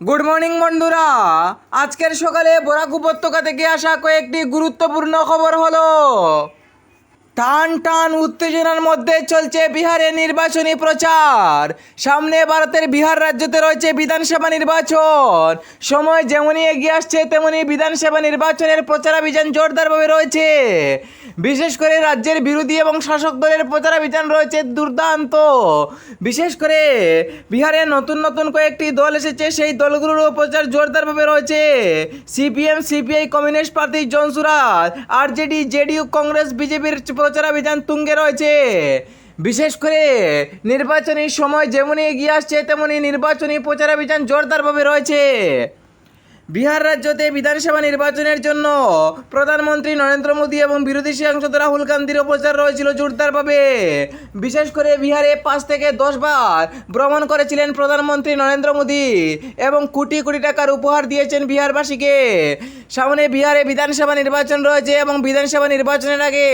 Good morning বন্ধুরা। আজকের সকালে বরাক উপত্যকা থেকে আসা কয়েকটি গুরুত্বপূর্ণ খবর হলো। টান টান উত্তেজনার মধ্যে চলছে বিহারে নির্বাচনী প্রচার। সামনে ভারতের বিহার রাজ্যতে রয়েছে বিধানসভা নির্বাচন। সময় যেমনই এগিয়ে আসছে তেমনি বিধানসভা নির্বাচনের প্রচারাভিযান জোরদারভাবে রয়েছে। বিশেষ করে রাজ্যের বিরোধী এবং শাসক দলের প্রচারাভিযান রয়েছে দুর্দান্ত। বিশেষ করে বিহারে নতুন নতুন কয়েকটি দল এসেছে, সেই দলগুলোরও প্রচার জোরদারভাবে রয়েছে। CPM, CPI, communist party, Jansuraaj RJD JDU Congress, বিজেপির প্রচারাভিযান তুঙ্গে রয়েছে। বিশেষ করে নির্বাচনী সময় যেমনই এগিয়ে আসছে, তেমনই নির্বাচনী প্রচারাভিযান জোরদারভাবে রয়েছে। বিহার রাজ্যতে বিধানসভা নির্বাচনের জন্য প্রধানমন্ত্রী নরেন্দ্র মোদী এবং বিরোধী সাংসদ রাহুল গান্ধীরও প্রচার রয়েছিল জোরদারভাবে। বিশেষ করে বিহারে পাঁচ থেকে দশ বার ভ্রমণ করেছিলেন প্রধানমন্ত্রী নরেন্দ্র মোদী এবং কোটি কোটি টাকার উপহার দিয়েছেন বিহারবাসীকে। সামনে বিহারে বিধানসভা নির্বাচন রয়েছে এবং বিধানসভা নির্বাচনের আগে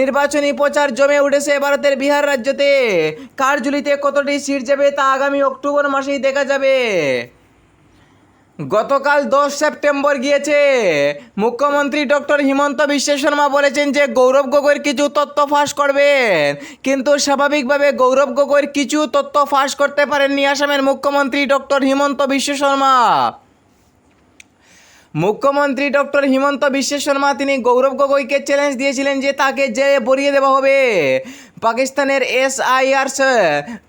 নির্বাচনী প্রচার জমে উঠেছে ভারতের বিহার রাজ্যতে কার ঝুলিতে কতটি সিট যাবে তা আগামী অক্টোবর মাসেই দেখা যাবে। গতকাল দশ সেপ্টেম্বর গিয়েছে। মুখ্যমন্ত্রী ডক্টর হিমন্ত বিশ্ব শর্মা বলেছেন যে গৌরব গগৈর কিছু তথ্য ফাঁস করবেন। কিন্তু স্বাভাবিকভাবে গৌরব গগৈর কিছু তথ্য ফাঁস করতে পারেননি আসামের মুখ্যমন্ত্রী ডক্টর হিমন্ত বিশ্ব শর্মা। মুখ্যমন্ত্রী ডক্টর হিমন্ত বিশ্ব শর্মা, তিনি গৌরব গগৈকে চ্যালেঞ্জ দিয়েছিলেন যে তাকে যে বরিয়ে দেওয়া হবে। পাকিস্তানের এস আইআর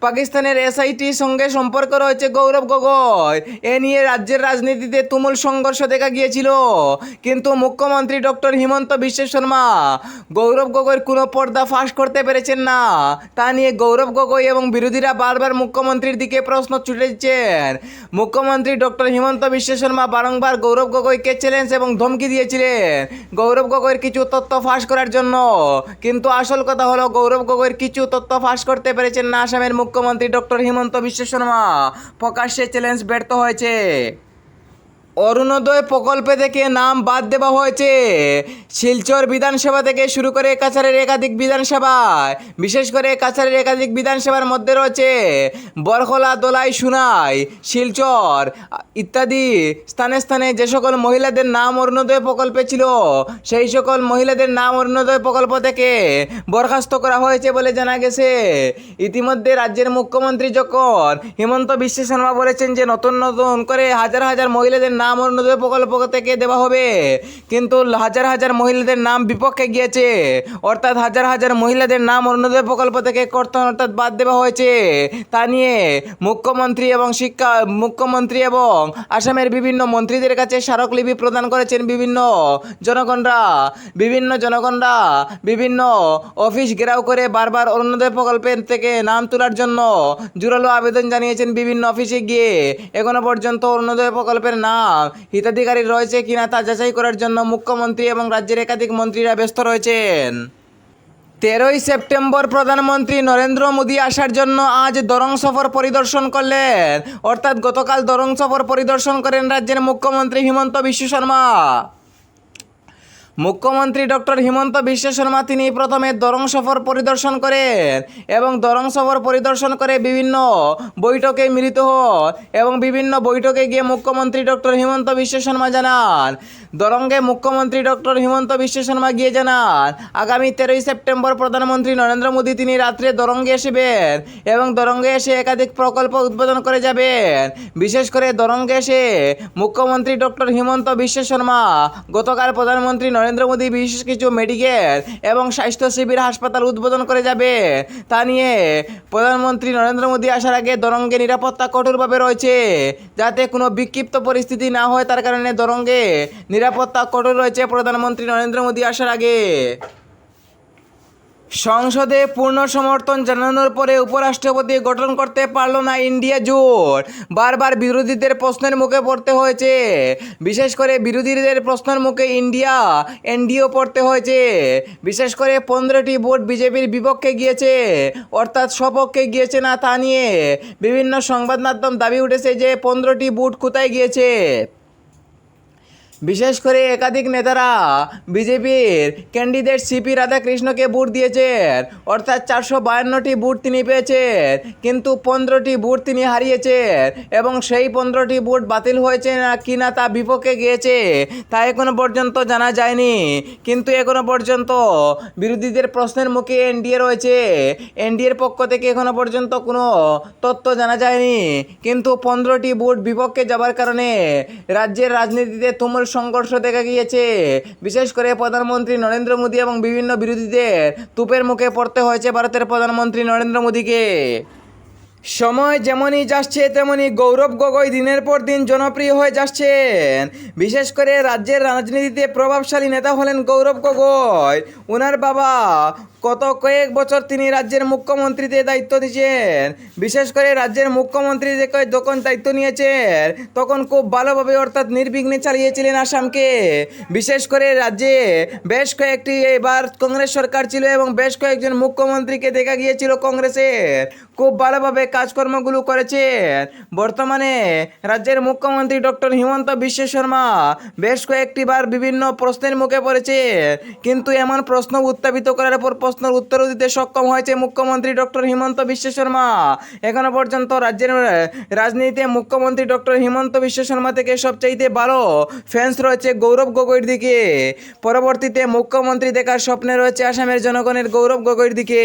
পাকিস্তানের এসআইটির সঙ্গে সম্পর্ক রয়েছে গৌরব গগৈ। এ নিয়ে রাজ্যের রাজনীতিতে তুমুল সংঘর্ষ দেখা গিয়েছিল। কিন্তু মুখ্যমন্ত্রী ডক্টর হিমন্ত বিশ্ব শর্মা গৌরব গগৈর কোনো পর্দা ফাঁস করতে পেরেছেন না। তা নিয়ে গৌরব গগৈ এবং বিরোধীরা বারবার মুখ্যমন্ত্রীর দিকে প্রশ্ন ছুটে দিচ্ছেন মুখ্যমন্ত্রী ডক্টর হিমন্ত বিশ্ব শর্মা বারংবার গৌরব গগৈকে চ্যালেঞ্জ এবং ধমকি দিয়েছিলেন। গৌরব গগৈর কিছু তথ্য ফাঁস করার জন্য। কিন্তু আসল কথা হলো গৌরব গগৈর কিছু তথ্য ফাঁস করতে পেরেছেন আসামের মুখ্যমন্ত্রী ডক্টর হিমন্ত বিশ্ব শর্মা। প্রকাশ্যে চ্যালেঞ্জ ব্যর্থ হয়েছে। অরুণোদয় প্রকল্পে থেকে নাম বাদ দেওয়া হয়েছে। শিলচর বিধানসভা থেকে শুরু করে কাছাড়ের একাধিক বিধানসভায়, বিশেষ করে কাছাড়ের একাধিক বিধানসভার মধ্যে রয়েছে বরখলা, দোলাই, সুনাই, শিলচর ইত্যাদি স্থানে স্থানে যে সকল মহিলাদের নাম অরুণোদয় প্রকল্পে ছিল, সেই সকল মহিলাদের নাম অরুণোদয় প্রকল্প থেকে বরখাস্ত করা হয়েছে বলে জানা গেছে। ইতিমধ্যে রাজ্যের মুখ্যমন্ত্রী যখন হিমন্ত বিশ্ব শর্মা বলেছেন যে নতুন নতুন করে হাজার হাজার মহিলাদের নাম অরুণোদয় প্রকল্প থেকে দেওয়া হবে। কিন্তু হাজার হাজার মহিলাদের নাম বিপক্ষে গিয়েছে। অর্থাৎ হাজার হাজার মহিলাদের নাম অরুণোদয় প্রকল্প থেকে কর্তন অর্থাৎ বাদ দেওয়া হয়েছে। তা নিয়ে মুখ্যমন্ত্রী এবং শিক্ষা, মুখ্যমন্ত্রী এবং আসামের বিভিন্ন মন্ত্রীদের কাছে স্মারকলিপি প্রদান করেছেন বিভিন্ন জনগণরা। বিভিন্ন জনগণরা বিভিন্ন অফিস ঘেরাও করে বারবার অরুণোদয় প্রকল্পের থেকে নাম তোলার জন্য জোরালো আবেদন জানিয়েছেন। বিভিন্ন অফিসে গিয়ে এখনও পর্যন্ত অরুণোদয় প্রকল্পের নাম হিতাধিকারী রয়েছে কিনা তা যাচাই করার জন্য মুখ্যমন্ত্রী এবং রাজ্যের একাধিক মন্ত্রীরা ব্যস্ত রয়েছেন। তেরোই সেপ্টেম্বর প্রধানমন্ত্রী নরেন্দ্র মোদী আসার জন্য আজ দরং সফর পরিদর্শন করলেন। অর্থাৎ গতকাল দরং সফর পরিদর্শন করেন রাজ্যের মুখ্যমন্ত্রী হিমন্ত বিশ্ব শর্মা। মুখ্যমন্ত্রী ডক্টর হিমন্ত বিশ্ব শর্মা তিনি প্রথমে দরং সফর পরিদর্শন করেন এবং দরং সফর পরিদর্শন করে বিভিন্ন বৈঠকে মিলিত হন এবং বিভিন্ন বৈঠকে গিয়ে মুখ্যমন্ত্রী ডক্টর হিমন্ত বিশ্ব শর্মা জানান। দরঙ্গে মুখ্যমন্ত্রী ডক্টর হিমন্ত বিশ্ব শর্মা গিয়ে জানান, আগামী তেরোই সেপ্টেম্বর প্রধানমন্ত্রী নরেন্দ্র মোদী তিনি রাত্রে দরঙ্গে আসবেন এবং দরঙ্গে এসে একাধিক প্রকল্প উদ্বোধন করে যাবেন। বিশেষ করে দরঙ্গে এসে মুখ্যমন্ত্রী ডক্টর হিমন্ত বিশ্ব শর্মা, গতকাল প্রধানমন্ত্রী নরেন্দ্র মোদী বিশেষ কিছু মেডিকেল এবং স্বাস্থ্য শিবির হাসপাতাল উদ্বোধন করে যাবে। তা নিয়ে প্রধানমন্ত্রী নরেন্দ্র মোদী আসার আগে দরঙ্গে নিরাপত্তা কঠোরভাবে রয়েছে। যাতে কোনো বিক্ষিপ্ত পরিস্থিতি না হয়, তার কারণে দরঙ্গে নিরাপত্তা কঠোর রয়েছে প্রধানমন্ত্রী নরেন্দ্র মোদী আসার আগে। সংসদে পূর্ণ সমর্থন জানানোর পরে উপরাষ্ট্রপতি গঠন করতে পারল না ইন্ডিয়া জোট। বারবার বিরোধীদের প্রশ্নের মুখে পড়তে হয়েছে। বিশেষ করে বিরোধীদের প্রশ্নের মুখে ইন্ডিয়া, এনডিও পড়তে হয়েছে। বিশেষ করে পনেরোটি ভোট বিজেপির বিপক্ষে গিয়েছে। অর্থাৎ সপক্ষে গিয়েছে না তা নিয়ে বিভিন্ন সংবাদ মাধ্যম দাবি উঠেছে যে পনেরোটি ভোট কোথায় গিয়েছে। বিশেষ করে একাধিক নেতারা বিজেপির ক্যান্ডিডেট সিপি রাধাকৃষ্ণকে বুট দিয়েছেন। অর্থাৎ চারশো বায়ান্নটি বুট তিনি পেয়েছেন, কিন্তু পনেরোটি বুট তিনি হারিয়েছেন এবং সেই পনেরোটি বুট বাতিল হয়েছে না কি না তা বিপক্ষে গিয়েছে তা এখনও পর্যন্ত জানা যায়নি। কিন্তু এখনও পর্যন্ত বিরোধীদের প্রশ্নের মুখে এনডিএ রয়েছে। এনডিএর পক্ষ থেকে এখনও পর্যন্ত কোনো তথ্য জানা যায়নি। কিন্তু পনেরোটি বুট বিপক্ষে যাবার কারণে রাজ্যের রাজনীতিতে তুমুল সংঘর্ষ দেখা গিয়েছে। বিশেষ করে প্রধানমন্ত্রী নরেন্দ্র মোদী এবং বিভিন্ন বিরোধীদের তুপের মুখে পড়তে হয়েছে ভারতের প্রধানমন্ত্রী নরেন্দ্র মোদীকে। সময় যেমনই যাচ্ছে তেমনি গৌরব গগৈ দিনের পর দিন জনপ্রিয় হয়ে যাচ্ছেন। বিশেষ করে রাজ্যের রাজনীতিতে প্রভাবশালী নেতা হলেন গৌরব গগৈ। ওনার বাবা গত কয়েক বছর তিনি রাজ্যের মুখ্যমন্ত্রীতে দায়িত্ব দিয়েছেন বিশেষ করে রাজ্যের মুখ্যমন্ত্রী যে- যখন দায়িত্ব নিয়েছেন, তখন খুব ভালোভাবে অর্থাৎ নির্বিঘ্নে চালিয়েছিলেন আসামকে। বিশেষ করে রাজ্যে বেশ কয়েকটি এবার কংগ্রেস সরকার ছিল এবং বেশ কয়েকজন মুখ্যমন্ত্রীকে দেখা গিয়েছিল কংগ্রেসের। খুব ভালোভাবে কাজকর্মগুলো করেছেন। বর্তমানে রাজ্যের মুখ্যমন্ত্রী ডক্টর হিমন্ত বিশ্ব শর্মা বেশ কয়েকটি বার বিভিন্ন প্রশ্নের মুখে পড়েছে কিন্তু এমন প্রশ্ন উত্থাপিত করার পর প্রশ্নের উত্তরও দিতে সক্ষম হয়েছে মুখ্যমন্ত্রী ডক্টর হিমন্ত বিশ্ব শর্মা। এখনও পর্যন্ত রাজ্যের রাজনীতিতে মুখ্যমন্ত্রী ডক্টর হিমন্ত বিশ্ব শর্মা থেকে সবচাইতে ভালো ফ্যান্স রয়েছে গৌরব গগৈর দিকে। পরবর্তীতে মুখ্যমন্ত্রী দেখার স্বপ্নে রয়েছে আসামের জনগণের গৌরব গগৈর দিকে।